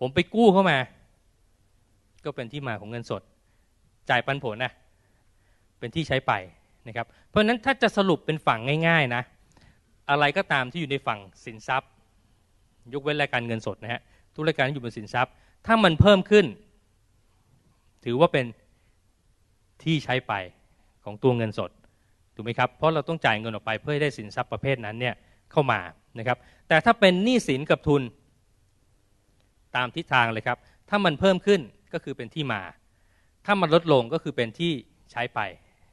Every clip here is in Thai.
ผมไปกู้เข้ามา ก็เป็นที่มาของเงินสด จ่ายปันผลนะเป็นที่ใช้ไปนะครับ เพราะฉะนั้นถ้าจะสรุปเป็นฝั่งง่าย ๆนะ อะไรก็ตามที่อยู่ในฝั่งสินทรัพย์ ยกเว้นรายการเงินสดนะฮะทุกรายการที่อยู่บนสินทรัพย์ ถ้ามันเพิ่มขึ้น ถือว่าเป็นที่ใช้ไปของตัวเงินสดถูกไหมครับเพราะเราต้องจ่ายเงินออกไปเพื่อให้ได้สินทรัพย์ประเภทนั้นเนี่ยเข้ามานะครับ แต่ถ้าเป็นหนี้สินกับทุน ตามทิศทางเลยครับ ถ้ามันเพิ่มขึ้นก็คือเป็นที่มา ถ้ามันลดลงก็คือเป็นที่ใช้ไป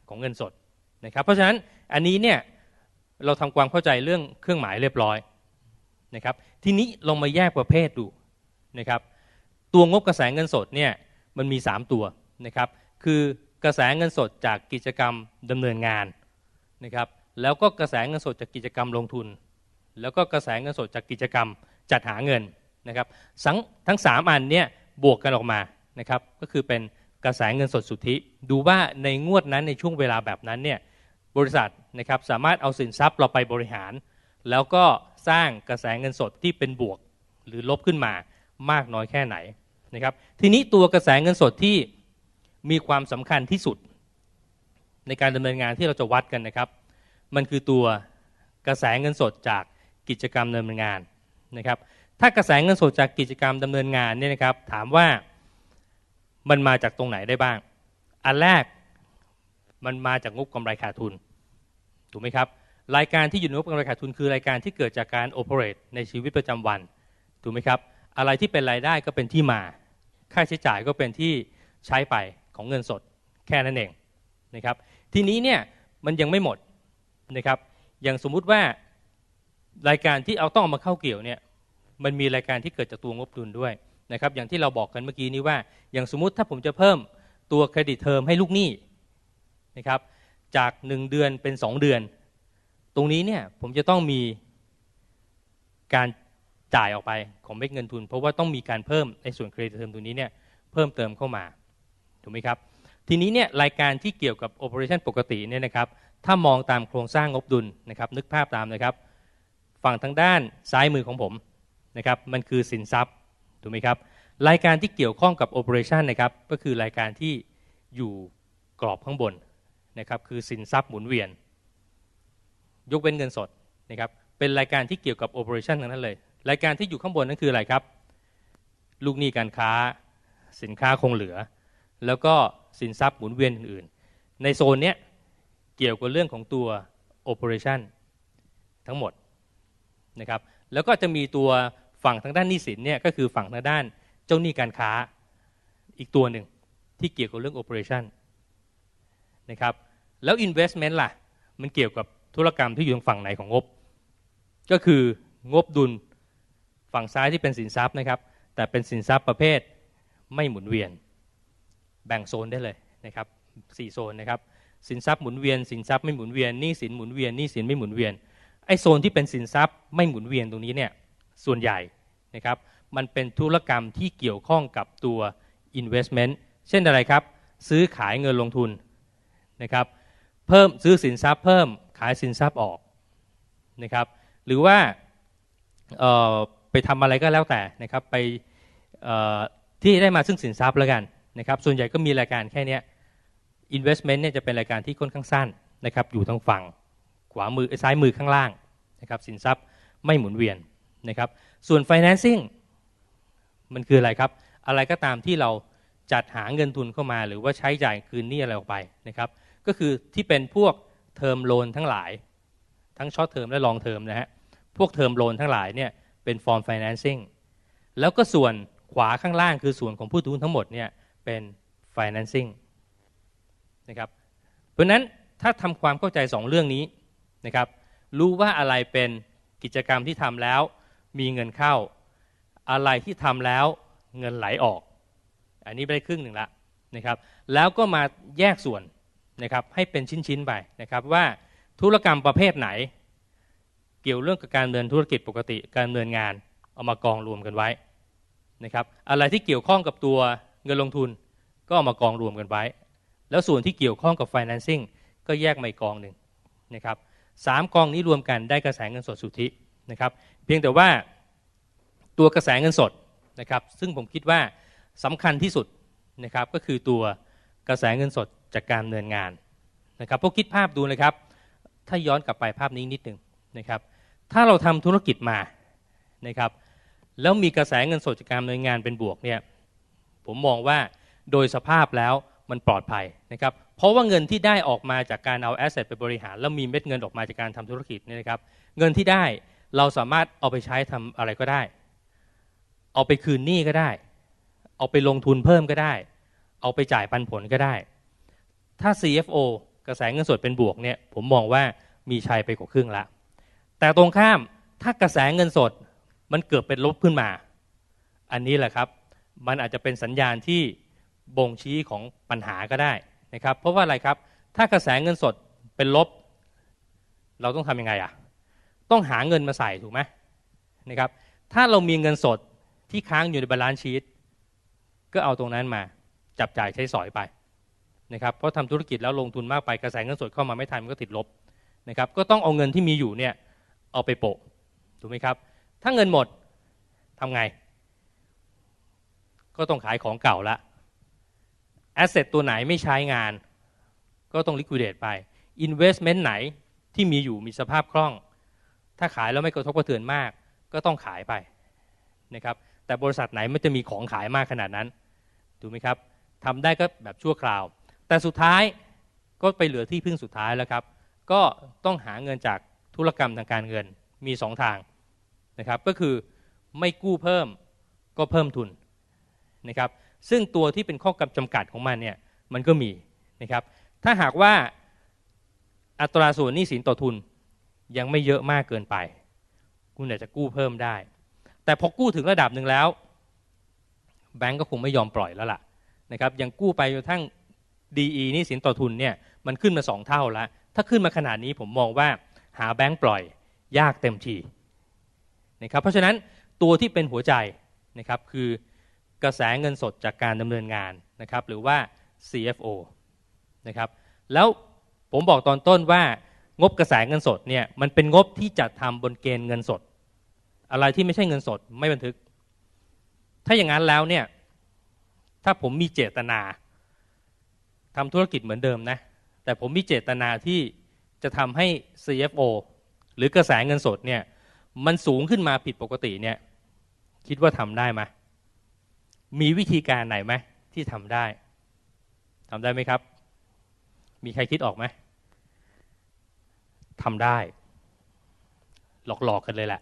ของเงินสดนะครับ เพราะฉะนั้นอันนี้เนี่ยเราทำความเข้าใจเรื่องเครื่องหมายเรียบร้อยนะครับ ทีนี้ลงมาแยกประเภทดูนะครับ ตัวงบกระแสเงินสดเนี่ยมันมี 3 ตัวนะครับ คือกระแสเงินสดจากกิจกรรมดำเนินงานนะครับ แล้วก็กระแสเงินสดจากกิจกรรมลงทุน แล้วก็กระแสเงินสดจากกิจกรรมจัดหาเงิน นะครับทั้งทั้งสามอันเนี่ยบวกกันออกมานะครับก็คือเป็นกระแสเงินสดสุทธิ ดูว่าในงวดนั้นในช่วงเวลาแบบนั้นเนี่ยบริษัทนะครับสามารถเอาสินทรัพย์เราไปบริหาร แล้วก็สร้างกระแสเงินสดที่เป็นบวกหรือลบขึ้นมามากน้อยแค่ไหนนะครับทีนี้ตัวกระแสเงินสดที่มีความสำคัญที่สุด ในการดำเนินงานที่เราจะวัดกันนะครับ มันคือตัวกระแสเงินสดจากกิจกรรมดำเนินงานนะครับ ถ้ากระแสเงินสดจากกิจกรรมดำเนินงานเนี่ยนะครับ ถามว่ามันมาจากตรงไหนได้บ้าง อันแรกมันมาจากงบกำไรขาดทุน ถูกไหมครับ รายการที่อยู่ในงบกำไรขาดทุนคือรายการที่เกิดจากการโอเปเรตในชีวิตประจำวัน ถูกไหมครับ อะไรที่เป็นรายได้ก็เป็นที่มา ค่าใช้จ่ายก็เป็นที่ใช้ไปของเงินสดแค่นั้นเองนะครับ ทีนี้เนี่ยมันยังไม่หมดนะครับ อย่างสมมุติว่ารายการที่เอาต้องมาเข้าเกี่ยวเนี่ย มันมีรายการที่เกิดจากตัวงบดุลด้วยนะครับอย่างที่เราบอกกันเมื่อกี้นี้ว่า อย่างสมมุติถ้าผมจะเพิ่มตัวเครดิตเทอมให้ลูกหนี้นะครับจาก 1 เดือนเป็น 2 เดือน ตรงนี้เนี่ยผมจะต้องมีการจ่ายออกไปของเม็ดเงินทุน เพราะว่าต้องมีการเพิ่มในส่วนเครดิตเทอมตรงนี้เนี่ยเพิ่มเติมเข้ามาถูกไหมครับทีนี้เนี่ยรายการที่เกี่ยวกับโอเปอเรชั่นปกติเนี่ยนะครับถ้ามองตามโครงสร้างงบดุลนะครับนึกภาพตามนะครับ ฝั่งทางด้านซ้ายมือของผม นะครับมันคือสินทรัพย์ถูกไหมครับรายการที่เกี่ยวข้องกับโอเปอเรชันนะครับก็คือรายการที่อยู่กรอบข้างบนนะครับคือสินทรัพย์หมุนเวียน ยกเว้นเงินสดนะครับเป็นรายการที่เกี่ยวกับโอเปอเรชันทั้งนั้นเลย รายการที่อยู่ข้างบนนั่นคืออะไรครับ ลูกหนี้การค้าสินค้าคงเหลือ แล้วก็สินทรัพย์หมุนเวียนอื่นๆ ในโซนเนี้ยเกี่ยวกับเรื่องของตัวโอเปอเรชันทั้งหมดนะครับแล้วก็จะมีตัว ฝั่งทางด้านหนี้สินเนี่ยก็คือฝั่งทางด้านเจ้าหนี้การค้าอีกตัวหนึ่งที่เกี่ยวกับเรื่องโอเปอเรชันนะครับแล้ว investment ล่ะ มันเกี่ยวกับธุรกรรมที่อยู่ทางฝั่งไหนของงบ ก็คืองบดุลฝั่งซ้ายที่เป็นสินทรัพย์นะครับ แต่เป็นสินทรัพย์ประเภทไม่หมุนเวียน แบ่งโซนได้เลยนะครับสี่โซนนะครับสินทรัพย์หมุนเวียนสินทรัพย์ไม่หมุนเวียนหนี้สินหมุนเวียนหนี้สินไม่หมุนเวียนไอ้โซนที่เป็นสินทรัพย์ไม่หมุนเวียนตรงนี้เนี่ยส่วนใหญ่ นะครับมันเป็นธุรกรรมที่เกี่ยวข้องกับตัว investment เช่นอะไรครับ ซื้อขายเงินลงทุนนะครับเพิ่มซื้อสินทรัพย์เพิ่มขายสินทรัพย์ออกนะครับหรือว่าไปทำอะไรก็แล้วแต่นะครับไปที่ได้มาซึ่งสินทรัพย์แล้วกันนะครับส่วนใหญ่ก็มีรายการแค่นี้ investment เนี่ยจะเป็นรายการที่ค่อนข้างสั้นนะครับอยู่ทางฝั่งขวามือซ้ายมือข้างล่างนะครับสินทรัพย์ไม่หมุนเวียนนะครับ ส่วน financing มันคืออะไรครับ อะไรก็ตามที่เราจัดหาเงินทุนเข้ามา หรือว่าใช้จ่ายคืนหนี้อะไรออกไปนะครับ ก็คือที่เป็นพวกเทอมโลนทั้งหลาย ทั้งช็อตเทอมและลองเทอมนะฮะ พวกเทอมโลนทั้งหลายเนี่ยเป็นฟอร์ม financing แล้วก็ส่วนขวาข้างล่างคือส่วนของผู้ถือหุ้นทั้งหมดเนี่ยเป็น financing นะครับ เพราะนั้นถ้าทำความเข้าใจ 2 เรื่องนี้นะครับ รู้ว่าอะไรเป็นกิจกรรมที่ทำแล้ว มีเงินเข้า อะไรที่ทำแล้วเงินไหลออก อันนี้ไปได้ครึ่งหนึ่งละนะครับแล้วก็มาแยกส่วนนะครับให้เป็นชิ้นๆไปนะครับว่าธุรกรรมประเภทไหน เกี่ยวเรื่องกับการเดินธุรกิจปกติการเดินงานเอามากองรวมกันไว้นะครับอะไรที่เกี่ยวข้องกับตัวเงินลงทุนก็เอามากองรวมกันไว้ แล้วส่วนที่เกี่ยวข้องกับ financing ก็แยกมาอีกกองหนึ่งนะครับสามกองนี้รวมกันได้กระแสเงินสดสุทธิ นะครับเพียงแต่ว่าตัวกระแสเงินสดนะครับซึ่งผมคิดว่าสำคัญที่สุดนะครับก็คือตัวกระแสเงินสดจากการดำเนินงานนะครับพวกคิดภาพดูนะครับ ถ้าย้อนกลับไปภาพนี้นิดหนึ่งนะครับถ้าเราทำธุรกิจมานะครับแล้วมีกระแสเงินสดจากการดำเนินงานเป็นบวกเนี่ยผมมองว่าโดยสภาพแล้วมันปลอดภัยนะครับเพราะว่าเงินที่ได้ออกมาจากการเอาแอสเซทไปบริหาร แล้วมีเม็ดเงินออกมาจากการทำธุรกิจเนี่ยนะครับเงินที่ได้ เราสามารถเอาไปใช้ทำอะไรก็ได้ เอาไปคืนหนี้ก็ได้ เอาไปลงทุนเพิ่มก็ได้ เอาไปจ่ายปันผลก็ได้ ถ้า CFO กระแสเงินสดเป็นบวกเนี่ยผมมองว่ามีชัยไปกว่าครึ่งละ แต่ตรงข้ามถ้ากระแสเงินสดมันเกิดเป็นลบขึ้นมา อันนี้แหละครับ มันอาจจะเป็นสัญญาณที่บ่งชี้ของปัญหาก็ได้นะครับ เพราะว่าอะไรครับ ถ้ากระแสเงินสดเป็นลบ เราต้องทำยังไงอะ ต้องหาเงินมาใส่ถูกไหมนะครับ ถ้าเรามีเงินสดที่ค้างอยู่ในบาลานซ์ชีตก็เอาตรงนั้นมาจับจ่ายใช้สอยไปนะครับ เพราะทำธุรกิจแล้วลงทุนมากไปกระแสเงินสดเข้ามาไม่ทันมันก็ติดลบนะครับ ก็ต้องเอาเงินที่มีอยู่เนี่ยเอาไปโปะถูกไหมครับ ถ้าเงินหมดทำไง ก็ต้องขายของเก่าละแอสเซทตัวไหนไม่ใช้งาน ก็ต้องลิควิดเดตไป Investment ไหนที่มีอยู่มีสภาพคล่อง ถ้าขายแล้วไม่กระทบกระเทือนมาก ก็ต้องขายไปนะครับแต่บริษัทไหนมันจะมีของขายมากขนาดนั้นถูกไหมครับทำได้ก็แบบชั่วคราว แต่สุดท้ายก็ไปเหลือที่พึ่งสุดท้ายแล้วครับ ก็ต้องหาเงินจากธุรกรรมทางการเงินมีสองทางนะครับก็คือไม่กู้เพิ่มก็เพิ่มทุนนะครับซึ่งตัวที่เป็นข้อกำจำกัดของมันเนี่ยมันก็มีนะครับถ้าหากว่าอัตราส่วนหนี้สินต่อทุน ยังไม่เยอะมากเกินไป คุณอาจจะกู้เพิ่มได้ แต่พอกู้ถึงระดับหนึ่งแล้ว แบงก์ก็คงไม่ยอมปล่อยแล้วล่ะนะครับยังกู้ไปจนทั้ง DE นี่สินต่อทุนเนี่ยมันขึ้นมาสองเท่าแล้ว ถ้าขึ้นมาขนาดนี้ผมมองว่าหาแบงก์ปล่อยยากเต็มทีนะครับเพราะฉะนั้นตัวที่เป็นหัวใจนะครับคือกระแสเงินสดจากการดำเนินงานนะครับหรือว่า CFO นะครับแล้วผมบอกตอนต้นว่า งบกระแสเงินสดเนี่ยมันเป็นงบที่จะทำบนเกณฑ์เงินสด อะไรที่ไม่ใช่เงินสดไม่บันทึก ถ้าอย่างนั้นแล้วเนี่ยถ้าผมมีเจตนาทำธุรกิจเหมือนเดิมนะแต่ผมมีเจตนาที่จะทำให้ CFO หรือกระแสเงินสดเนี่ยมันสูงขึ้นมาผิดปกติเนี่ยคิดว่าทำได้ไหมมีวิธีการไหนไหมที่ทำได้ทำได้ไหมครับ มีใครคิดออกไหม ทำได้ หลอกๆกันเลยแหละ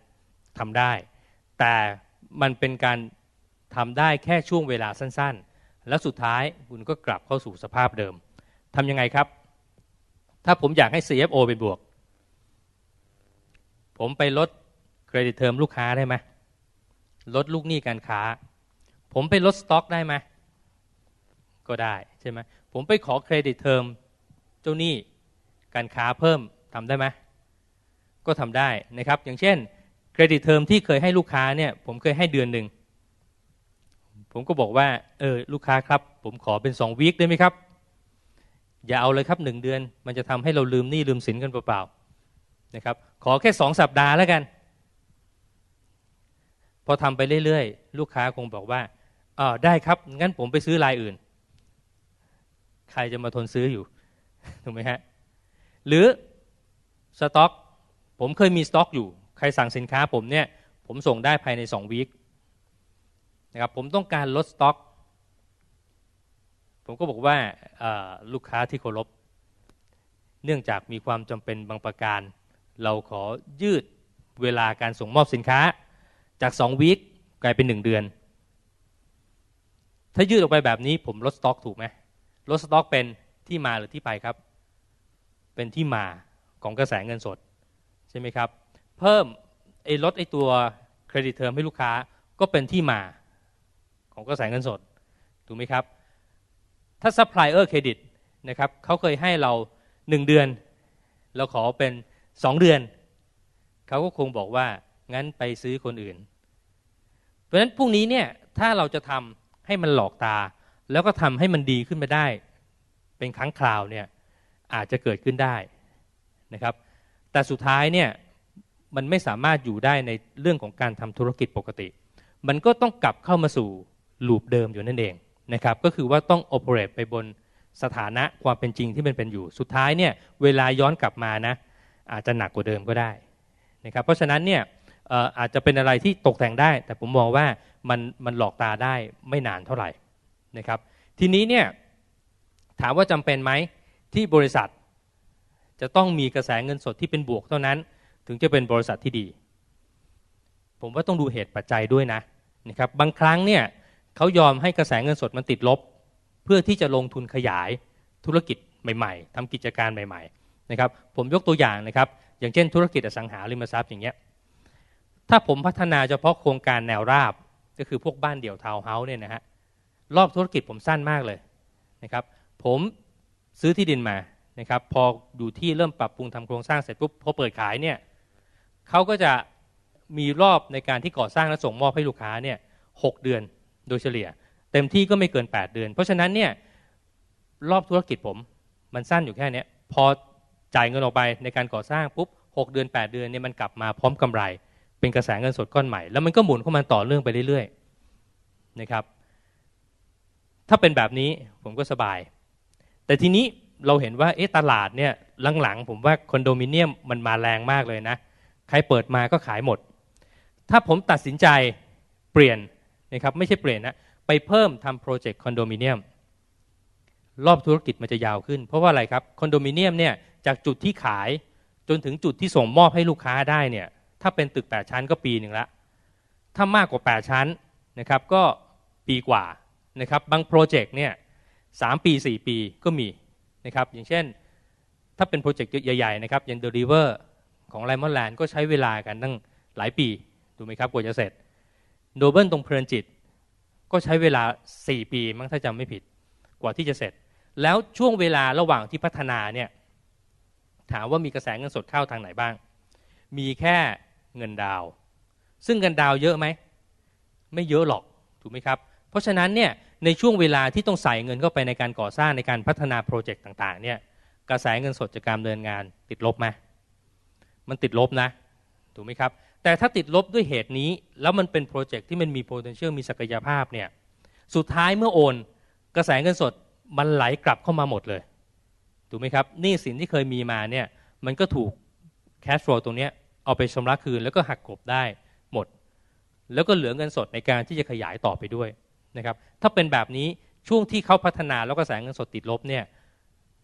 ทำได้ แต่มันเป็นการทำได้แค่ช่วงเวลาสั้นๆ แล้วสุดท้ายคุณก็กลับเข้าสู่สภาพเดิมทำยังไงครับ ถ้าผมอยากให้ CFO เป็นบวก ผมไปลดเครดิตเทอมลูกค้าได้ไหมลดลูกหนี้การค้า ผมไปลดสต็อกได้ไหมก็ได้ใช่ไหมผมไปขอเครดิตเทอมเจ้าหนี้การค้าเพิ่ม ทำได้ไหมก็ทำได้นะครับ อย่างเช่นเครดิตเทอมที่เคยให้ลูกค้าเนี่ยผมเคยให้เดือนหนึ่งผมก็บอกว่าเออลูกค้าครับ ผมขอเป็นสองวีคได้ไหมครับ อย่าเอาเลยครับหนึ่งเดือน มันจะทำให้เราลืมหนี้ลืมสินกันเปล่าๆนะครับ ขอแค่สองสัปดาห์แล้วกัน พอทำไปเรื่อยๆ ลูกค้าคงบอกว่าอ๋อได้ครับ งั้นผมไปซื้อรายอื่น ใครจะมาทนซื้ออยู่ถูกไหมฮะหรือ สต็อก ผมเคยมีสต็อกอยู่ ใครสั่งสินค้าผมเนี่ย ผมส่งได้ภายในสองวีคนะครับ ผมต้องการลดสต็อก ผมก็บอกว่าลูกค้าที่เคารพ เนื่องจากมีความจำเป็นบางประการ เราขอยืดเวลาการส่งมอบสินค้า จากสองวีคกลายเป็นหนึ่งเดือน ถ้ายืดออกไปแบบนี้ผมลดสต็อกถูกไหมลดสต็อกเป็นที่มาหรือที่ไปครับ เป็นที่มา ของกระแสเงินสด ใช่ไหมครับ เพิ่มไอ้ลดไอ้ตัวเครดิตเทอมให้ลูกค้าก็เป็นที่มาของกระแสเงินสด ถูกไหมครับ ถ้าซัพพลายเออร์เครดิตนะครับเขาเคยให้เราหนึ่งเดือน เราขอเป็นสองเดือน เขาก็คงบอกว่า งั้นไปซื้อคนอื่น เพราะฉะนั้นพรุ่งนี้เนี่ยถ้าเราจะทำให้มันหลอกตา แล้วก็ทำให้มันดีขึ้นมาได้ เป็นครั้งคราวเนี่ยอาจจะเกิดขึ้นได้ นะครับ แต่สุดท้ายเนี่ยมันไม่สามารถอยู่ได้ในเรื่องของการทำธุรกิจปกติ มันก็ต้องกลับเข้ามาสู่ลูปเดิมอยู่นั่นเองนะครับก็คือว่าต้องโอเปเรตไปบนสถานะความเป็นจริงที่มันเป็นอยู่สุดท้ายเนี่ยเวลาย้อนกลับมานะอาจจะหนักกว่าเดิมก็ได้นะครับเพราะฉะนั้นเนี่ยอาจจะเป็นอะไรที่ตกแต่งได้ แต่ผมมองว่ามันมันหลอกตาได้ไม่นานเท่าไหร่นะครับทีนี้เนี่ยถามว่าจำเป็นไหมที่บริษัท จะต้องมีกระแสเงินสดที่เป็นบวกเท่านั้น ถึงจะเป็นบริษัทที่ดี ผมว่าต้องดูเหตุปัจจัยด้วยนะนะครับบางครั้งเนี่ยเขายอมให้กระแสเงินสดมันติดลบ เพื่อที่จะลงทุนขยายธุรกิจใหม่ ๆทำกิจการใหม่ๆนะครับผมยกตัวอย่างนะครับ อย่างเช่นธุรกิจอสังหาริมทรัพย์อย่างเงี้ยถ้าผมพัฒนาเฉพาะโครงการแนวราบก็คือพวกบ้านเดี่ยวทาวน์เฮาส์เนี่ยนะฮะรอบธุรกิจผมสั้นมากเลยนะครับผมซื้อที่ดินมา นะครับพอดูที่เริ่มปรับปรุงทำโครงสร้างเสร็จปุ๊บพอเปิดขายเนี่ยเขาก็จะมีรอบในการที่ก่อสร้างและส่งมอบให้ลูกค้าเนี่ยหเดือนโดยเฉลี่ย เต็มที่ก็ไม่เกิน 8 เดือน เพราะฉะนั้นเนี่ยรอบธุรกิจผมมันสั้นอยู่แค่นี้พอจ่ายเงินออกไปในการก่อสร้างปุ๊บ6เดือน 8 เดือนเนี่ยมันกลับมาพร้อมกำไร เป็นกระแสเงินสดก้อนใหม่ แล้วมันก็หมุนเข้ามาต่อเนื่องไปเรื่อยๆนะครับ ถ้าเป็นแบบนี้ผมก็สบาย แต่ทีนี้ เราเห็นว่าเอ๊ะตลาดเนี่ยหลังๆ ผมว่าคอนโดมิเนียมมันมาแรงมากเลยนะ ใครเปิดมาก็ขายหมด ถ้าผมตัดสินใจเปลี่ยนนะครับไม่ใช่เปลี่ยนนะไปเพิ่มทำโปรเจกต์คอนโดมิเนียมรอบธุรกิจมันจะยาวขึ้น เพราะว่าอะไรครับคอนโดมิเนียมเนี่ยจากจุดที่ขายจนถึงจุดที่ส่งมอบให้ลูกค้าได้เนี่ยถ้าเป็นตึก 8 ชั้นก็ปีหนึ่งละถ้ามากกว่า 8 ชั้นนะครับก็ปีกว่านะครับบางโปรเจกต์เนี่ยสปี 4 ปีก็มี นะครับอย่างเช่น ถ้าเป็นโปรเจกต์ใหญ่ๆนะครับอย่าง The River ของไลมอนแลนด์ก็ใช้เวลากันตั้งหลายปีถูกไหมครับกว่าจะเสร็จโนเบิลตรงเพลินจิต ก็ใช้เวลา 4 ปีมั้งถ้าจำไม่ผิดกว่าที่จะเสร็จ แล้วช่วงเวลาระหว่างที่พัฒนาเนี่ยถามว่ามีกระแสเงินสดเข้าทางไหนบ้าง มีแค่เงินดาว ซึ่งเงินดาวเยอะไหม ไม่เยอะหรอกถูกไหมครับ เพราะฉะนั้นเนี่ย ในช่วงเวลาที่ต้องใส่เงินเข้าไปในการก่อสร้างในการพัฒนาโปรเจกต์ต่างๆเนี่ยกระแสเงินสดจากการเดินงานติดลบไหมมันติดลบนะถูกไหมครับ แต่ถ้าติดลบด้วยเหตุนี้ แล้วมันเป็นโปรเจกต์ที่มันมี potential มีศักยภาพเนี่ยสุดท้ายเมื่อโอน กระแสเงินสดมันไหลกลับเข้ามาหมดเลยถูกไหมครับนี่สินที่เคยมีมาเนี่ยมันก็ถูก cash flow ตรงนี้เอาไปชำระคืนแล้วก็หักกบได้หมด แล้วก็เหลือเงินสดในการที่จะขยายต่อไปด้วย นะครับถ้าเป็นแบบนี้ช่วงที่เขาพัฒนาแล้วกระแสเงินสดติดลบเนี่ย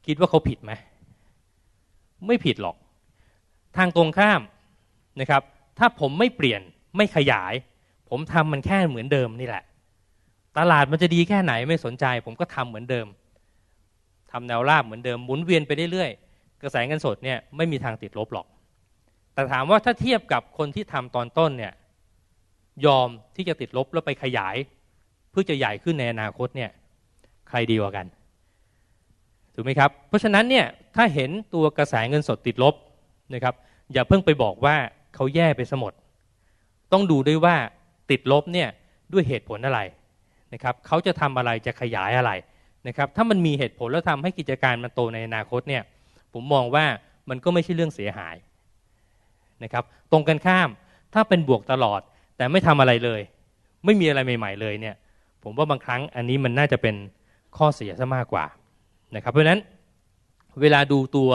คิดว่าเขาผิดไหมไม่ผิดหรอก ทางตรงข้ามนะครับ ถ้าผมไม่เปลี่ยนไม่ขยาย ผมทำมันแค่เหมือนเดิมนี่แหละ ตลาดมันจะดีแค่ไหนไม่สนใจ ผมก็ทำเหมือนเดิมทำแนวราบเหมือนเดิมหมุนเวียนไปเรื่อยๆกระแสเงินสดเนี่ยไม่มีทางติดลบหรอก แต่ถามว่าถ้าเทียบกับคนที่ทำตอนต้นเนี่ยยอมที่จะติดลบแล้วไปขยาย เพื่อจะใหญ่ขึ้นในอนาคตเนี่ยใครดีกว่ากันถูกไหมครับเพราะฉะนั้นเนี่ยถ้าเห็นตัวกระแสเงินสดติดลบนะครับอย่าเพิ่งไปบอกว่าเขาแย่ไปสมด ต้องดูด้วยว่าติดลบเนี่ยด้วยเหตุผลอะไรนะครับเขาจะทำอะไรจะขยายอะไรนะครับถ้ามันมีเหตุผลแล้วทำให้กิจการมันโตในอนาคตเนี่ยผมมองว่ามันก็ไม่ใช่เรื่องเสียหายนะครับตรงกันข้ามถ้าเป็นบวกตลอดแต่ไม่ทำอะไรเลย ไม่มีอะไรใหม่ ๆ เลยเนี่ย ผมว่าบางครั้งอันนี้มันน่าจะเป็นข้อเสียซะมากกว่านะครับเพราะฉะนั้นเวลาดูตัว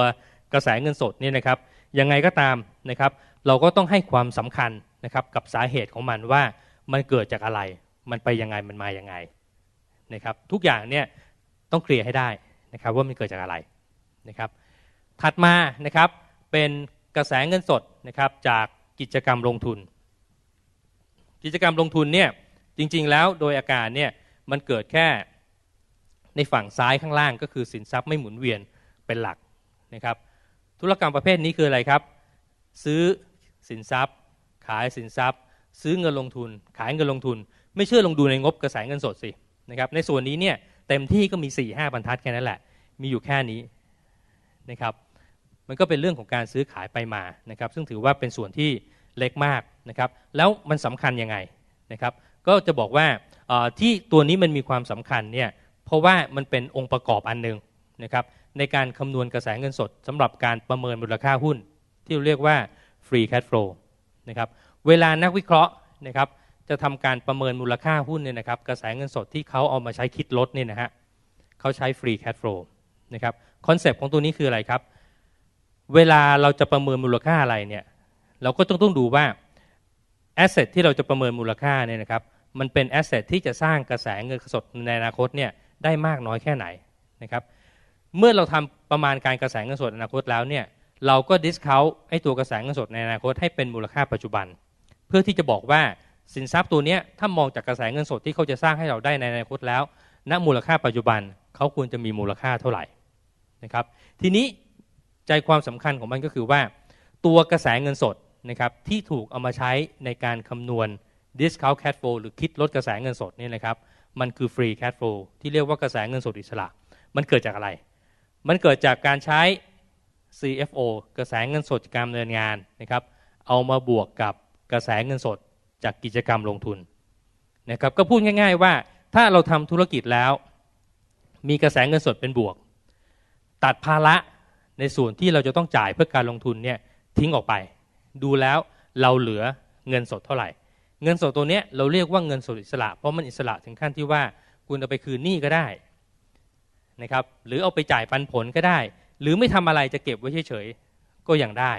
กระแสเงินสดเนี่ยนะครับยังไงก็ตามนะครับ เราก็ต้องให้ความสำคัญนะครับกับสาเหตุของมันว่ามันเกิดจากอะไร มันไปยังไงมันมายังไงนะครับทุกอย่างเนี่ยต้องเคลียร์ให้ได้นะครับว่ามันเกิดจากอะไรนะครับถัดมานะครับเป็นกระแสเงินสดนะครับจากกิจกรรมลงทุน กิจกรรมลงทุนเนี่ย จริง ๆ แล้วโดยอาการเนี่ยมันเกิดแค่ในฝั่งซ้ายข้างล่างก็คือสินทรัพย์ไม่หมุนเวียนเป็นหลักนะครับธุรกรรมประเภทนี้คืออะไรครับ ซื้อสินทรัพย์ ขายสินทรัพย์ ซื้อเงินลงทุน ขายเงินลงทุน ไม่เชื่อลงดูในงบกระแสเงินสดสินะครับในส่วนนี้เนี่ยเต็มที่ก็มี4ี่ห้าบรรทัดแค่นั้นแหละ มีอยู่แค่นี้นะครับมันก็เป็นเรื่องของการซื้อขายไปมานะครับซึ่งถือว่าเป็นส่วนที่เล็กมากนะครับแล้วมันสำคัญยังไงนะครับ ก็จะบอกว่าที่ตัวนี้มันมีความสำคัญเนี่ยเพราะว่ามันเป็นองค์ประกอบอันหนึ่งนะครับในการคำนวณกระแสเงินสดสำหรับการประเมินมูลค่าหุ้น ที่เรียกว่า free cash flow นะครับเวลานักวิเคราะห์นะครับจะทำการประเมินมูลค่าหุ้นเนี่ยนะครับกระแสเงินสดที่เขาเอามาใช้คิดลดเนี่ยนะฮะเขาใช้ free cash flow นะครับคอนเซปต์ของตัวนี้คืออะไรครับ เวลาเราจะประเมินมูลค่าอะไรเนี่ยเราก็ต้องต้องดูว่าแอสเซทที่เราจะประเมินมูลค่าเนี่ยนะครับ มันเป็นแอสเซทที่จะสร้างกระแสเงินสดในอนาคตเนี่ยได้มากน้อยแค่ไหนนะครับเมื่อเราทำประมาณการกระแสเงินสดอนาคตแล้วเนี่ยเราก็ดิสคาวไอ้ตัวกระแสเงินสดในอนาคตให้เป็นมูลค่าปัจจุบัน เพื่อที่จะบอกว่าสินทรัพย์ตัวนี้ถ้ามองจากกระแสเงินสดที่เขาจะสร้างให้เราได้ในอนาคตแล้ว ณมูลค่าปัจจุบันเขาควรจะมีมูลค่าเท่าไหร่นะครับทีนี้ใจความสำคัญของมันก็คือว่า ตัวกระแสเงินสดนะครับที่ถูกเอามาใช้ในการคำนวณ discount cash flow หรือคิดลดกระแสเงินสดนี่นะครับ มันคือ free cash flow ที่เรียกว่ากระแสเงินสดอิสระ มันเกิดจากอะไร มันเกิดจากการใช้ CFO กระแสเงินสดจากการดำเนินงานนะครับ เอามาบวกกับกระแสเงินสดจากกิจกรรมลงทุนนะครับ ก็พูดง่าย ๆ ว่าถ้าเราทำธุรกิจแล้ว มีกระแสเงินสดเป็นบวก ตัดภาระในส่วนที่เราจะต้องจ่ายเพื่อการลงทุนเนี่ยทิ้งออกไป ดูแล้วเราเหลือเงินสดเท่าไหร่ เงินสดตัวนี้เราเรียกว่าเงินสดอิสระ เพราะมันอิสระถึงขั้นที่ว่าคุณเอาไปคืนหนี้ก็ได้นะครับหรือเอาไปจ่ายปันผลก็ได้ หรือไม่ทำอะไรจะเก็บไว้เฉยๆก็ยังได้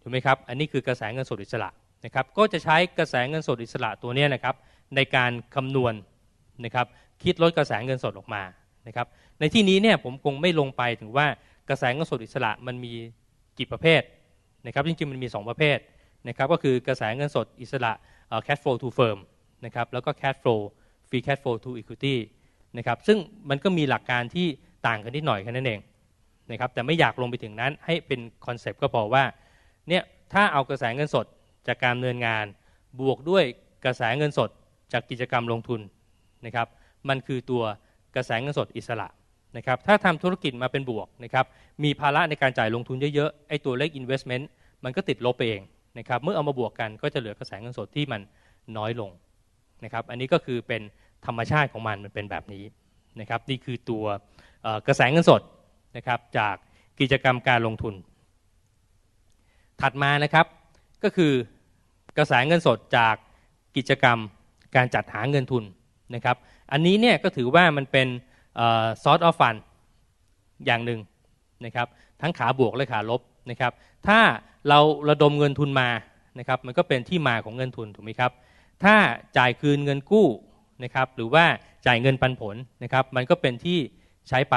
ถูกไหมครับอันนี้คือกระแสเงินสดอิสระนะครับก็จะใช้กระแสเงินสดอิสระตัวนี้นะครับในการคำนวณนะครับคิดลดกระแสเงินสดออกมานะครับในที่นี้เนี่ยผมคงไม่ลงไปถึงว่ากระแสเงินสดอิสระมันมีกี่ประเภทนะครับจริงๆมันมี 2 ประเภท นะครับก็คือกระแสเงินสดอิสระ cash flow to firm นะครับแล้วก็ cash flow free cash flow to equity นะครับซึ่งมันก็มีหลักการที่ต่างกันนิดหน่อยแค่นั้นเองนะครับแต่ไม่อยากลงไปถึงนั้นให้เป็นคอนเซปต์ก็พอว่าเนี่ยถ้าเอากระแสเงินสดจากการเนินงาน บวกด้วยกระแสเงินสดจากกิจกรรมลงทุนนะครับมันคือตัวกระแสเงินสดอิสระนะครับถ้าทำธุรกิจมาเป็นบวกนะครับมีภาระในการจ่ายลงทุนเยอะๆไอ้ตัวเลข investment มันก็ติดลบไปเอง นะครับเมื่อเอามาบวกกันก็จะเหลือกระแสเงินสดที่มันน้อยลงนะครับอันนี้ก็คือเป็นธรรมชาติของมันมันเป็นแบบนี้นะครับนี่คือตัวกระแสเงินสดนะครับจากกิจกรรมการลงทุน ถัดมานะครับก็คือกระแสเงินสดจากกิจกรรมการจัดหาเงินทุนนะครับอันนี้เนี่ยก็ถือว่ามันเป็นซอสออฟฟันอย่างหนึ่งนะครับทั้งขาบวกและขาลบนะครับถ้า เราระดมเงินทุนมานะครับมันก็เป็นที่มาของเงินทุนถูกไหมครับ ถ้าจ่ายคืนเงินกู้นะครับหรือว่าจ่ายเงินปันผลนะครับ มันก็เป็นที่ใช้ไป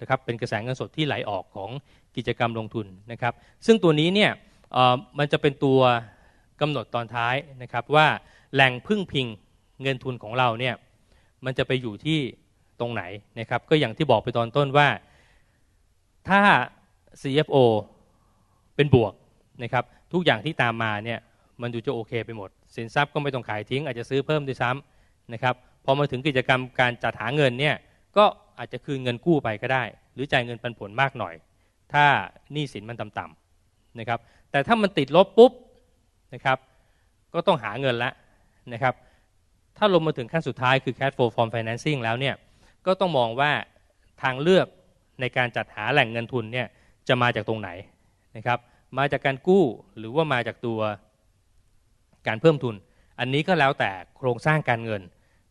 นะครับเป็นกระแสเงินสดที่ไหลออกของกิจกรรมลงทุนนะครับ ซึ่งตัวนี้เนี่ยมันจะเป็นตัวกำหนดตอนท้ายนะครับว่าแหล่งพึ่งพิงเงินทุนของเราเนี่ยมันจะไปอยู่ที่ตรงไหนนะครับ ก็อย่างที่บอกไปตอนต้นว่า ถ้า CFO เป็นบวก นะครับทุกอย่างที่ตามมาเนี่ยมันดูจะโอเคไปหมด สินทรัพย์ก็ไม่ต้องขายทิ้ง อาจจะซื้อเพิ่มด้วยซ้ำนะครับพอมาถึงกิจกรรมการจัดหาเงินเนี่ยก็อาจจะคืนเงินกู้ไปก็ได้ หรือจ่ายเงินปันผลมากหน่อย ถ้าหนี้สินมันต่ำๆนะครับแต่ถ้ามันติดลบปุ๊บนะครับก็ต้องหาเงินละนะครับถ้าลงมาถึงขั้นสุดท้ายคือ cash flow from financing แล้วเนี่ยก็ต้องมองว่าทางเลือกในการจัดหาแหล่งเงินทุนเนี่ยจะมาจากตรงไหนนะครับ มาจากการกู้หรือว่ามาจากตัวการเพิ่มทุน อันนี้ก็แล้วแต่โครงสร้างการเงิน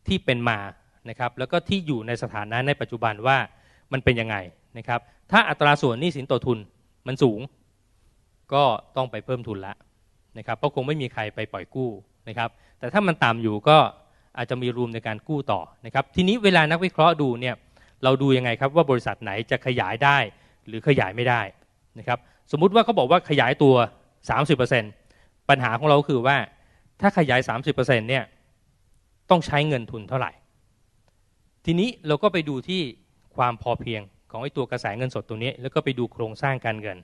ที่เป็นมานะครับแล้วก็ที่อยู่ในสถานะในปัจจุบันว่ามันเป็นยังไงนะครับถ้าอัตราส่วนหนี้สินต่อทุนมันสูง ก็ต้องไปเพิ่มทุนละนะครับเพราะคงไม่มีใครไปปล่อยกู้นะครับแต่ถ้ามันต่ำอยู่ก็อาจจะมีรูมในการกู้ต่อนะครับทีนี้เวลานักวิเคราะห์ดูเนี่ยเราดูยังไงครับว่าบริษัทไหนจะขยายได้หรือขยายไม่ได้นะครับ สมมุติว่าเขาบอกว่าขยายตัว 30%ปัญหาของเราคือว่าถ้าขยาย 30%เนี่ยต้องใช้เงินทุนเท่าไหร่ ทีนี้เราก็ไปดูที่ความพอเพียงของไอ้ตัวกระแสเงินสดตัวนี้ แล้วก็ไปดูโครงสร้างการเงิน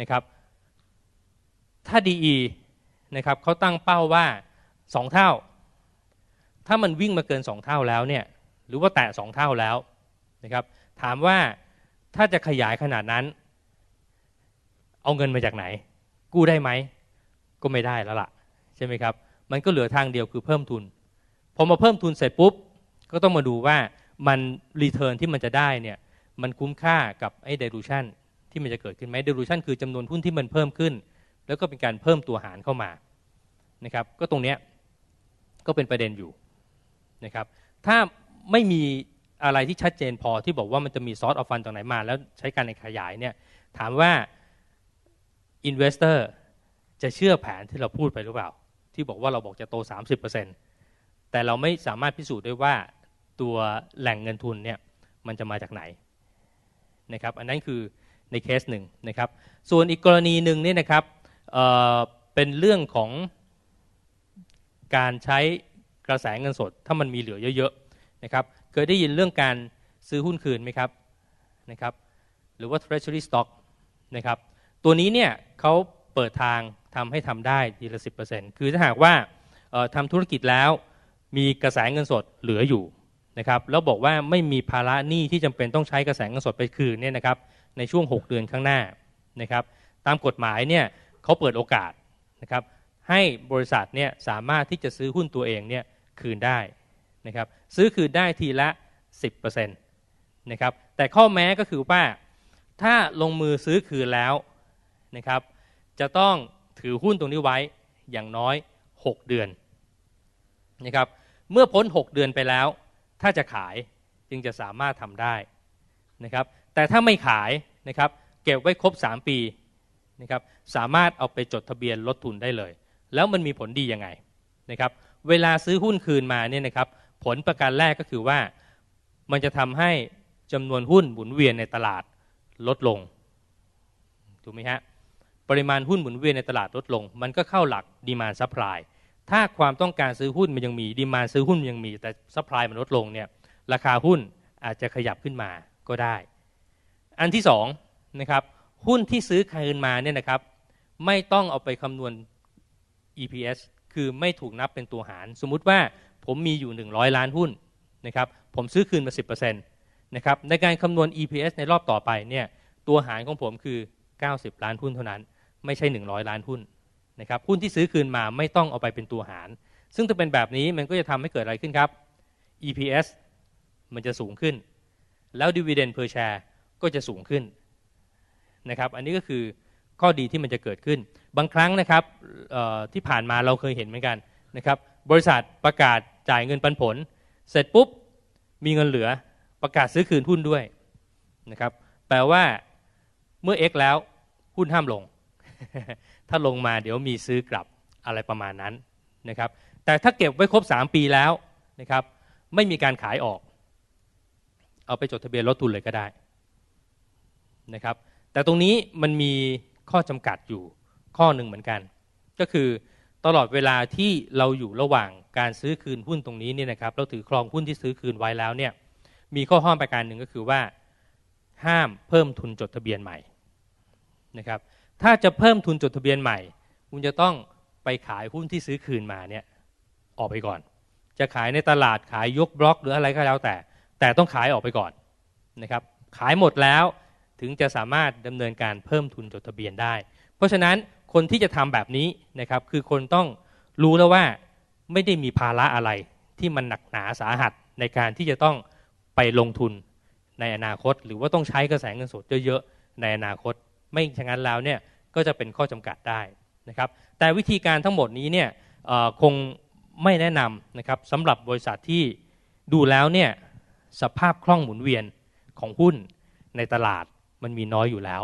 นะครับ ถ้า DE นะครับเขาตั้งเป้าว่า 2 เท่า ถ้ามันวิ่งมาเกิน 2 เท่าแล้วเนี่ยหรือว่าแตะ2เท่าแล้วนะครับถามว่าถ้าจะขยายขนาดนั้น เอาเงินมาจากไหน กู้ได้ไหม ก็ไม่ได้แล้วล่ะ ใช่ไหมครับ มันก็เหลือทางเดียวคือเพิ่มทุน พอมาเพิ่มทุนเสร็จปุ๊บ ก็ต้องมาดูว่ามันรีเทิร์นที่มันจะได้เนี่ย มันคุ้มค่ากับไอ้เดลูชันที่มันจะเกิดขึ้นไหมเดลูชันคือจำนวนหุ้นที่มันเพิ่มขึ้น แล้วก็เป็นการเพิ่มตัวหารเข้ามา นะครับ ก็ตรงเนี้ยก็เป็นประเด็นอยู่นะครับ ถ้าไม่มีอะไรที่ชัดเจนพอที่บอกว่ามันจะมีซอสออฟฟันตรงไหนมา แล้วใช้การในขยายเนี่ย ถามว่า อินเวสเตอร์จะเชื่อแผนที่เราพูดไปหรือเปล่า ที่บอกว่าเราบอกจะโต 30%แต่เราไม่สามารถพิสูจน์ได้ว่าตัวแหล่งเงินทุนเนี่ยมันจะมาจากไหนนะครับอันนั้นคือในเคสหนึ่งนะครับส่วนอีกกรณีหนึ่งนี่นะครับเเป็นเรื่องของการใช้กระแสเงินสด ถ้ามันมีเหลือเยอะๆนะครับเคยได้ยินเรื่องการซื้อหุ้นคืนไหมครับนะครับหรือว่า treasury stock นะครับ ตัวนี้เนี่ยเขาเปิดทางทำให้ทำได้ทีละสิคือถ้าหากว่าทำธุรกิจแล้วมีกระแสเงินสดเหลืออยู่นะครับแล้วบอกว่าไม่มีภาระหนี้ที่จำเป็นต้องใช้กระแสเงินสดไปคืนเนี่ยนะครับในช่วง 6 เดือนข้างหน้านะครับตามกฎหมายเนี่ยเขาเปิดโอกาสนะครับให้บริษัทเนี่ยสามารถที่จะซื้อหุ้นตัวเองเนี่ยคืนได้นะครับซื้อคืนได้ทีละ 10%นะครับแต่ข้อแม้ก็คือว่าถ้าลงมือซื้อคืนแล้ว นะครับ จะต้องถือหุ้นตรงนี้ไว้อย่างน้อย 6 เดือนนะครับ เมื่อพ้น 6 เดือนไปแล้ว ถ้าจะขายจึงจะสามารถทำได้นะครับ แต่ถ้าไม่ขายนะครับ เก็บไว้ครบ 3 ปีนะครับ สามารถเอาไปจดทะเบียนลดทุนได้เลย แล้วมันมีผลดียังไงนะครับ เวลาซื้อหุ้นคืนมาเนี่ยนะครับ ผลประการแรกก็คือว่ามันจะทำให้จำนวนหุ้นหมุนเวียนในตลาดลดลง ถูกไหมฮะ ปริมาณหุ้นหมุนเวียนในตลาดลดลง มันก็เข้าหลักดีมานซัพพลายถ้าความต้องการซื้อหุ้นมันยังมีดีมานซื้อหุ้นยังมี แต่ซัพพลายมันลดลงเนี่ยราคาหุ้นอาจจะขยับขึ้นมาก็ได้ อันที่สองนะครับหุ้นที่ซื้อคืนมาเนี่ยนะครับไม่ต้องเอาไปคำนวณ EPS คือไม่ถูกนับเป็นตัวหาร สมมุติว่าผมมีอยู่ 100 ล้านหุ้นนะครับผมซื้อคืนมา 10%นะครับในการคำนวณ EPS ในรอบต่อไปเนี่ยตัวหารของผมคือ 90 ล้านหุ้นเท่านั้น ไม่ใช่ 100 ล้านหุ้นนะครับหุ้นที่ซื้อคืนมาไม่ต้องเอาไปเป็นตัวหาร ซึ่งถ้าเป็นแบบนี้มันก็จะทำให้เกิดอะไรขึ้นครับ EPS มันจะสูงขึ้น แล้ว dividend per share ก็จะสูงขึ้นนะครับ อันนี้ก็คือข้อดีที่มันจะเกิดขึ้น บางครั้งนะครับที่ผ่านมาเราเคยเห็นเหมือนกันนะครับ บริษัทประกาศจ่ายเงินปันผล เสร็จปุ๊บมีเงินเหลือประกาศซื้อคืนหุ้นด้วยนะครับ แปลว่าเมื่อ X แล้วหุ้นห้ามลง ถ้าลงมาเดี๋ยวมีซื้อกลับอะไรประมาณนั้นนะครับ แต่ถ้าเก็บไว้ครบ 3 ปีแล้วนะครับ ไม่มีการขายออก เอาไปจดทะเบียนลดทุนเลยก็ได้นะครับ แต่ตรงนี้มันมีข้อจำกัดอยู่ข้อหนึ่งเหมือนกัน ก็คือตลอดเวลาที่เราอยู่ระหว่างการซื้อคืนหุ้นตรงนี้เนี่ยนะครับ เราถือครองหุ้นที่ซื้อคืนไว้แล้วเนี่ย มีข้อห้ามประการหนึ่งก็คือว่า ห้ามเพิ่มทุนจดทะเบียนใหม่นะครับ ถ้าจะเพิ่มทุนจดทะเบียนใหม่ คุณจะต้องไปขายหุ้นที่ซื้อคืนมาเนี่ยออกไปก่อน จะขายในตลาดขายยกบล็อกหรืออะไรก็แล้วแต่ แต่ต้องขายออกไปก่อนนะครับ ขายหมดแล้วถึงจะสามารถดำเนินการเพิ่มทุนจดทะเบียนได้ เพราะฉะนั้นคนที่จะทำแบบนี้นะครับ คือคนต้องรู้แล้วว่าไม่ได้มีภาระอะไรที่มันหนักหนาสาหัสในการที่จะต้องไปลงทุนในอนาคต หรือว่าต้องใช้กระแสเงินสดเยอะๆในอนาคต ไม่ฉะนั้นแล้วเนี่ยก็จะเป็นข้อจำกัดได้นะครับ แต่วิธีการทั้งหมดนี้เนี่ยคงไม่แนะนำนะครับสำหรับบริษัทที่ดูแล้วเนี่ยสภาพคล่องหมุนเวียนของหุ้นในตลาดมันมีน้อยอยู่แล้ว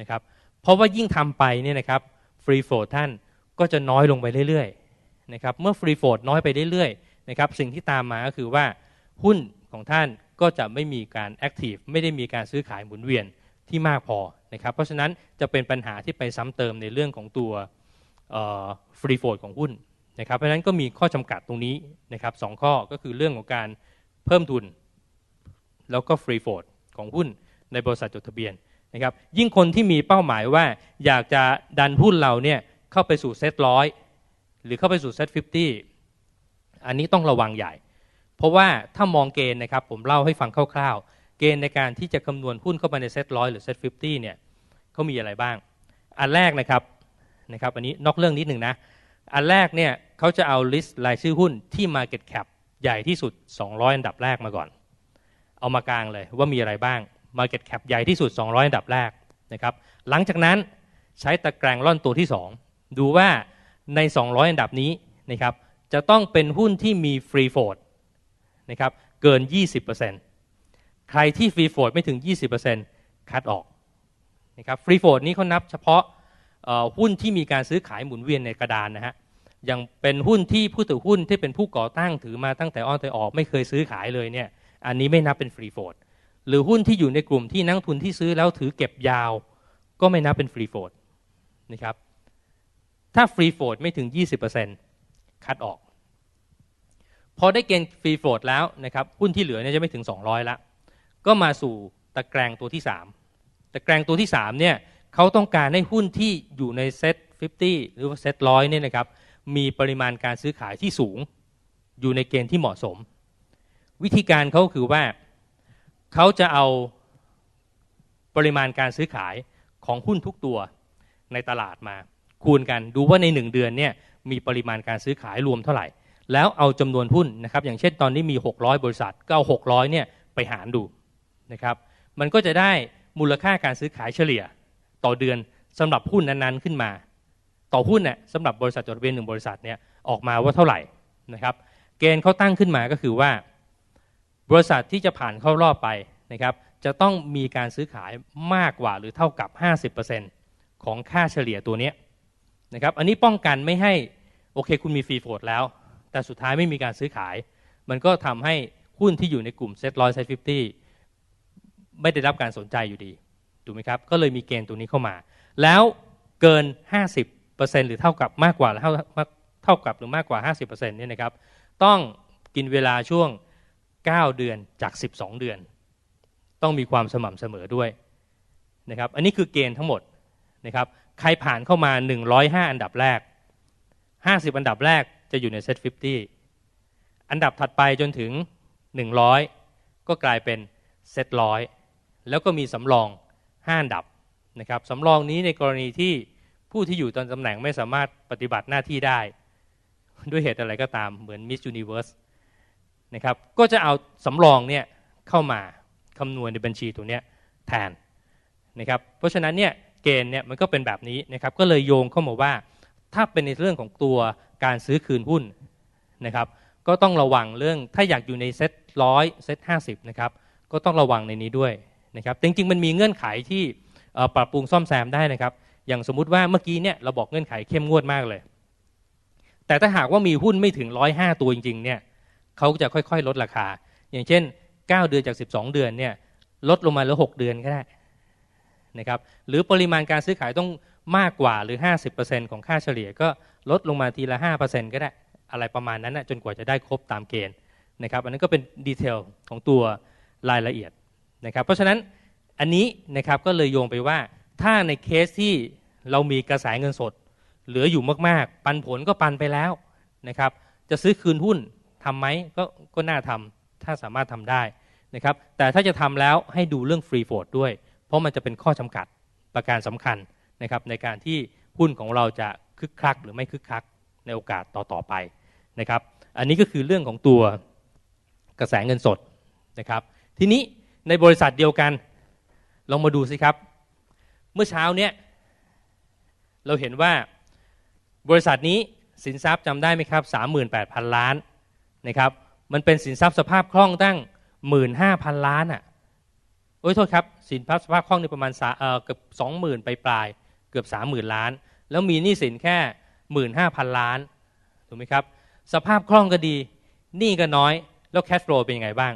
นะครับเพราะว่ายิ่งทำไปเนี่ยนะครับฟรีโฟลท่านก็จะน้อยลงไปเรื่อยๆนะครับเมื่อฟรีโฟลน้อยไปเรื่อยๆนะครับสิ่งที่ตามมาก็คือว่าหุ้นของท่านก็จะไม่มีการแอคทีฟไม่ได้มีการซื้อขายหมุนเวียน ที่มากพอนะครับ เพราะฉะนั้นจะเป็นปัญหาที่ไปซ้ำเติมในเรื่องของตัวฟรีโฟลของหุ้นนะครับ เพราะฉะนั้นก็มีข้อจำกัดตรงนี้นะครับสข้อก็คือเรื่องของการเพิ่มทุน แล้วก็ฟรีโฟลของหุ้นในบริษัทจดทะเบียนนะครับ ยิ่งคนที่มีเป้าหมายว่าอยากจะดันหุ้นเราเนี่ยเข้าไปสู่เซตร้อยหรือเข้าไปสู่เซตฟิฟตี้อันนี้ต้องระวังใหญ่ เพราะว่าถ้ามองเกณฑ์นะครับผมเล่าให้ฟังคร่าว เกณฑ์ในการที่จะคำนวณหุ้นเข้าไปในเซ็ตร้อยหรือเซ็ตฟิฟตี้เนี่ยเขามีอะไรบ้าง อันแรกนะครับนะครับอันนี้นอกเรื่องนิดหนึ่งนะ อันแรกเนี่ยเขาจะเอาลิสต์รายชื่อหุ้นที่ Market Cap ใหญ่ที่สุด 200 อันดับแรกมาก่อน เอามากลางเลยว่ามีอะไรบ้าง Market Cap ใหญ่ที่สุด 200 อันดับแรกนะครับหลังจากนั้นใช้ตะแกรงล่อนตัวที่ 2 ดูว่าใน 200 อันดับนี้นะครับจะต้องเป็นหุ้นที่มีฟรีโฟดนะครับเกิน 20% ใครที่ฟรีโฟดไม่ถึง 20%คัดออกนะครับฟรีโฟดนี้เขานับเฉพาะหุ้นที่มีการซื้อขายหมุนเวียนในกระดานนะฮะอย่างเป็นหุ้นที่ผู้ถือหุ้นที่เป็นผู้ก่อตั้งถือมาตั้งแต่อ้อนแต่ออกไม่เคยซื้อขายเลยเนี่ยอันนี้ไม่นับเป็นฟรีโฟดหรือหุ้นที่อยู่ในกลุ่มที่นักทุนที่ซื้อแล้วถือเก็บยาว ก็ไม่นับเป็นฟรีโฟดนะครับถ้าฟรีโฟดไม่ถึง 20%คัดออก พอได้เกณฑ์ฟรีโฟลดแล้วนะครับหุ้นที่เหลือเนี่ยจะไม่ถึง 200ละ ก็มาสู่ตะแกรงตัวที่ 3 ตะแกรงตัวที่3เนี่ยเขาต้องการให้หุ้นที่อยู่ในเซ็ต50 หรือว่าเซ็ตร้อยเนี่ยนะครับมีปริมาณการซื้อขายที่สูง อยู่ในเกณฑ์ที่เหมาะสม วิธีการเขาคือว่าเขาจะเอาปริมาณการซื้อขายของหุ้นทุกตัวในตลาดมา คูณกันดูว่าใน 1 เดือนเนี่ยมีปริมาณการซื้อขายรวมเท่าไหร่ แล้วเอาจำนวนหุ้นนะครับอย่างเช่นตอนนี้มี 600 บริษัทก็เอา600เนี่ยไปหารดู นะครับ มันก็จะได้มูลค่าการซื้อขายเฉลี่ยต่อเดือนสำหรับหุ้นนั้นๆขึ้นมา ต่อหุ้นเนี่ยสำหรับบริษัทจดทะเบียนหนึ่งบริษัทเนี่ยออกมาว่าเท่าไหร่นะครับ เกณฑ์เขาตั้งขึ้นมาก็คือว่า บริษัทที่จะผ่านเข้ารอบไปนะครับ จะต้องมีการซื้อขายมากกว่าหรือเท่ากับ 50%ของค่าเฉลี่ยตัวนี้นะครับ อันนี้ป้องกันไม่ให้โอเค คุณมีฟรีโฟดแล้ว แต่สุดท้ายไม่มีการซื้อขาย มันก็ทำให้หุ้นที่อยู่ในกลุ่มเซ็ตร้อยเซ็ตฟิฟตี้ ไม่ได้รับการสนใจอยู่ดีถูกไหมครับ ก็เลยมีเกณฑ์ตัวนี้เข้ามา แล้วเกิน 50%หรือเท่ากับมากกว่าเท่าเท่ากับหรือมากกว่า 50%เนี่ยนะครับ ต้องกินเวลาช่วง 9 เดือนจาก 12 เดือน ต้องมีความสม่ำเสมอด้วยนะครับ อันนี้คือเกณฑ์ทั้งหมดนะครับ ใครผ่านเข้ามา 105 อันดับแรก 50 อันดับแรกจะอยู่ในเซต50 อันดับถัดไปจนถึง 100 ก็กลายเป็นเซตร้อย แล้วก็มีสำรอง5อันดับนะครับสำรองนี้ในกรณีที่ผู้ที่อยู่ตอนตำแหน่งไม่สามารถปฏิบัติหน้าที่ได้ ด้วยเหตุอะไรก็ตามเหมือน Miss Universe นะครับก็จะเอาสำรองเนี่ยเข้ามาคำนวณในบัญชีตัวเนี้ยแทนนะครับเพราะฉะนั้นเนี่ยเกณฑ์เนี่ยมันก็เป็นแบบนี้นะครับก็เลยโยงเข้ามาว่า ถ้าเป็นในเรื่องของตัวการซื้อคืนหุ้นนะครับก็ต้องระวังเรื่องถ้าอยากอยู่ในเซ็ตร้อยเซ็ตห้าสิบนะครับก็ต้องระวังในนี้ด้วย นะครับจริงๆมันมีเงื่อนไขที่ปรับปรุงซ่อมแซมได้นะครับ อย่างสมมุติว่าเมื่อกี้เนี่ยเราบอกเงื่อนไขเข้มงวดมากเลย แต่ถ้าหากว่ามีหุ้นไม่ถึงร้อยห้าตัวจริงๆเนี่ยเขาจะค่อยๆ ลดราคา อย่างเช่น 9 เดือนจาก 12 เดือนเนี่ยลดลงมาเหลือ 6 เดือนก็ได้นะครับหรือปริมาณการซื้อขายต้องมากกว่าหรือ 50%ของค่าเฉลี่ยก็ลดลงมาทีละ 5%ก็ได้อะไรประมาณนั้นนะจนกว่าจะได้ครบตามเกณฑ์นะครับอันนั้นก็เป็นดีเทลของตัวรายละเอียด นะครับเพราะฉะนั้นอันนี้นะครับก็เลยโยงไปว่าถ้าในเคสที่เรามีกระแสเงินสด เหลืออยู่มากๆ ปันผลก็ปันไปแล้วนะครับจะซื้อคืนหุ้นทำไหมก็ก็น่าทำถ้าสามารถทำได้นะครับแต่ถ้าจะทำแล้วให้ดูเรื่องฟรีโฟดด้วย เพราะมันจะเป็นข้อจำกัดประการสำคัญนะครับในการที่หุ้นของเราจะคึกคักหรือไม่คึกคักในโอกาสต่อๆไปนะครับ อันนี้ก็คือเรื่องของตัวกระแสเงินสดนะครับ ทีนี้ ในบริษัทเดียวกัน ลองมาดูสิครับ เมื่อเช้าเนี้ยเราเห็นว่าบริษัทนี้สินทรัพย์จำได้ไหมครับ 38,000 ล้านนะครับมันเป็นสินทรัพย์สภาพคล่องตั้ง 15,000 ล้านอะโอ้ยโทษครับ สินทรัพย์สภาพคล่องนี่ประมาณเเกือบ20,000ไปปลายเกือบ30,000ล้าน แล้วมีหนี้สินแค่15,000ล้านถูกไหมครับ สภาพคล่องก็ดีหนี้ก็น้อย แล้วแคชฟลูเป็นยังไงบ้าง